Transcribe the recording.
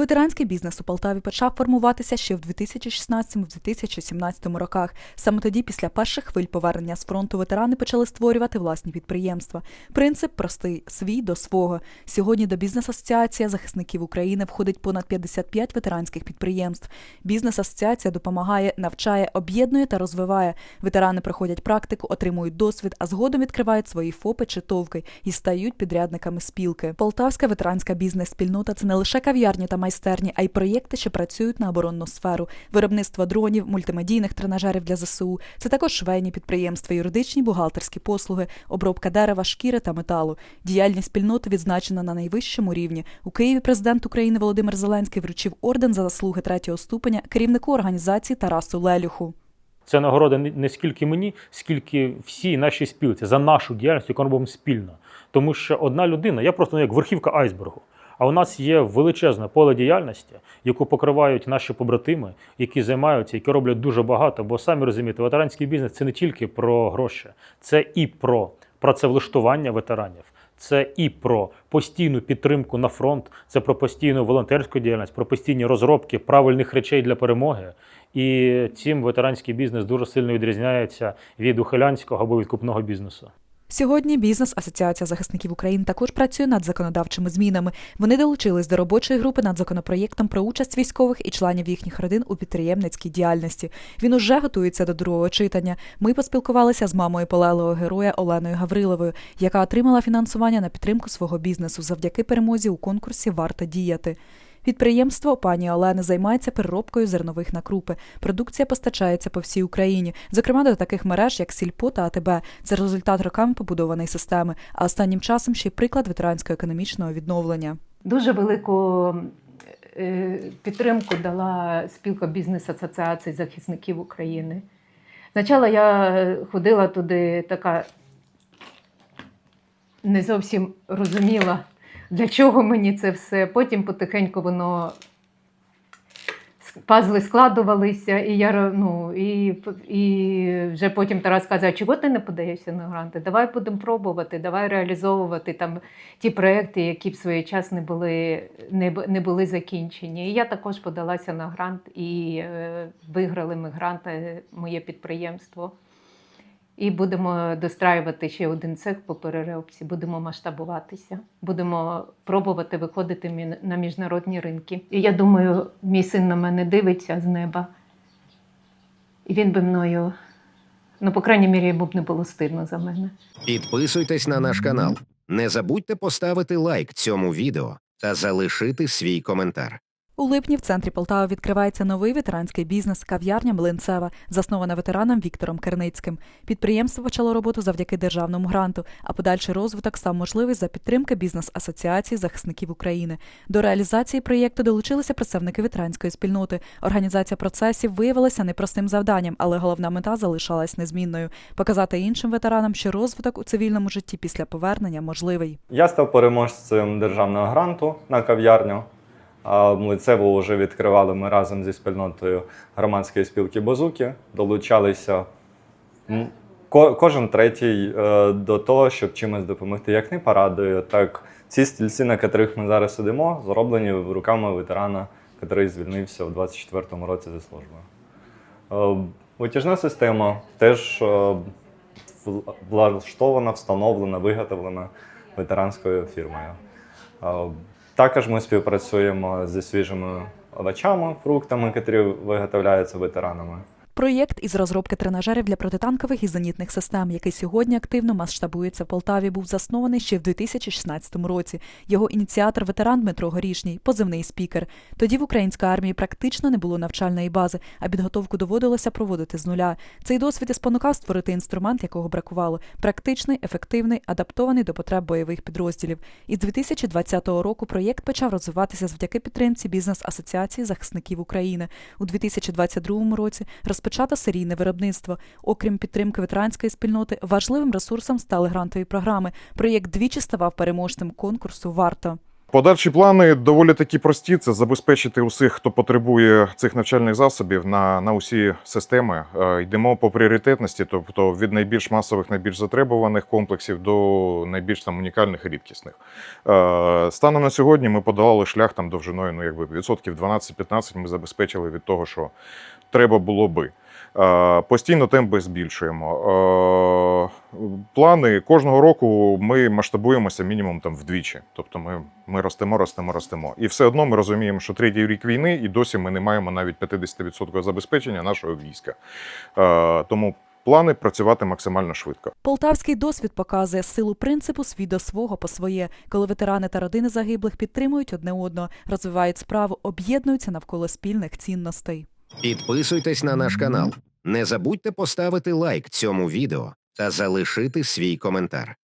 Ветеранський бізнес у Полтаві почав формуватися ще в 2016-2017 роках. Саме тоді, після перших хвиль повернення з фронту, ветерани почали створювати власні підприємства. Принцип простий свій до свого. Сьогодні до бізнес-асоціація захисників України входить понад 55 ветеранських підприємств. Бізнес-асоціація допомагає, навчає, об'єднує та розвиває. Ветерани проходять практику, отримують досвід, а згодом відкривають свої ФОПи чи товки і стають підрядниками спілки. Полтавська ветеранська бізнес-спільнота це не лише кав'ярні та майстерні, а й проєкти, що працюють на оборонну сферу, виробництво дронів, мультимедійних тренажерів для ЗСУ. Це також швейні підприємства, юридичні бухгалтерські послуги, обробка дерева, шкіри та металу. Діяльність спільноти відзначена на найвищому рівні. У Києві президент України Володимир Зеленський вручив орден за заслуги третього ступеня керівнику організації Тарасу Лелюху. Це нагорода не скільки мені, скільки всій нашій спілці за нашу діяльність, яку робимо спільно. Тому що одна людина, я просто ну, як верхівка айсбергу. А у нас є величезне поле діяльності, яку покривають наші побратими, які займаються, які роблять дуже багато. Бо самі розумієте, ветеранський бізнес це не тільки про гроші, це і про працевлаштування ветеранів. Це і про постійну підтримку на фронт, це про постійну волонтерську діяльність, про постійні розробки правильних речей для перемоги. І цим ветеранський бізнес дуже сильно відрізняється від ухилянського або відкупного бізнесу. Сьогодні бізнес Асоціація захисників України також працює над законодавчими змінами. Вони долучились до робочої групи над законопроєктом про участь військових і членів їхніх родин у підприємницькій діяльності. Він уже готується до другого читання. Ми поспілкувалися з мамою полеглого героя Оленою Гавриловою, яка отримала фінансування на підтримку свого бізнесу завдяки перемозі у конкурсі Варто діяти. Підприємство пані Олени займається переробкою зернових на крупи. Продукція постачається по всій Україні, зокрема до таких мереж, як Сільпо та АТБ. Це результат роками побудованої системи. А останнім часом ще й приклад ветеранського економічного відновлення. Дуже велику е, підтримку дала спілка бізнес-асоціацій захисників України. Спочатку я ходила туди така не зовсім розуміла, для чого мені це все. Потім потихеньку воно пазли складувалися, і я ну, і, і вже потім Тарас каже, чого ти не подаєшся на гранти? Давай будемо пробувати, давай реалізовувати там ті проекти, які в свій час не були, не, не були закінчені. І я також подалася на грант і е, виграли ми грант, е, моє підприємство. І будемо достраювати ще один цех по переробці, будемо масштабуватися, будемо пробувати виходити на міжнародні ринки. І я думаю, мій син на мене дивиться з неба, і він би мною, ну, по крайній мірі, йому б не було стидно за мене. Підписуйтесь на наш канал. Не забудьте поставити лайк цьому відео та залишити свій коментар. У липні в центрі Полтави відкривається новий ветеранський бізнес кав'ярня Млинцева, заснована ветераном Віктором Керницьким. Підприємство почало роботу завдяки державному гранту, а подальший розвиток став можливий за підтримки бізнес-асоціації захисників України. До реалізації проєкту долучилися представники ветеранської спільноти. Організація процесів виявилася непростим завданням, але головна мета залишалась незмінною показати іншим ветеранам, що розвиток у цивільному житті після повернення можливий. Я став переможцем державного гранту на кав'ярню. Млицево вже відкривали ми разом зі спільнотою громадської спілки Бозуки. Долучалися кожен третій е, до того, щоб чимось допомогти. Як не порадою, так ці стільці, на яких ми зараз сидимо, зроблені руками ветерана, який звільнився у 24-му році зі служби. Е, Витяжна система теж е, влаштована, встановлена, виготовлена ветеранською фірмою. Також ми співпрацюємо зі свіжими овочами, фруктами, які виготовляються ветеранами. Проєкт із розробки тренажерів для протитанкових і зенітних систем, який сьогодні активно масштабується в Полтаві, був заснований ще в 2016 році. Його ініціатор ветеран Дмитро Горішній, позивний спікер. Тоді в українській армії практично не було навчальної бази, а підготовку доводилося проводити з нуля. Цей досвід і спонукав створити інструмент, якого бракувало практичний, ефективний, адаптований до потреб бойових підрозділів. Із 2020 року проєкт почав розвиватися завдяки підтримці бізнес-асоціації захисників України. У 2022 році розпочато серійне виробництво. Окрім підтримки ветеранської спільноти, важливим ресурсом стали грантові програми. Проєкт двічі ставав переможцем конкурсу Варто. Подальші плани доволі такі прості: це забезпечити усіх, хто потребує цих навчальних засобів на, на усі системи. Е, Йдемо по пріоритетності, тобто від найбільш масових, найбільш затребуваних комплексів до найбільш там унікальних рідкісних. Е, Станом на сьогодні ми подолали шлях там довжиною, ну якби відсотків 12-15 ми забезпечили від того, що треба було би. Е, Постійно темпи збільшуємо. Е, Плани кожного року ми масштабуємося мінімум там вдвічі. Тобто ми, ми ростемо, ростемо, ростемо. І все одно ми розуміємо, що третій рік війни, і досі ми не маємо навіть 50% забезпечення нашого війська. Е, Тому плани працювати максимально швидко. Полтавський досвід показує силу принципу свій до свого по своє, коли ветерани та родини загиблих підтримують одне одного, розвивають справу, об'єднуються навколо спільних цінностей. Підписуйтесь на наш канал. Не забудьте поставити лайк цьому відео та залишити свій коментар.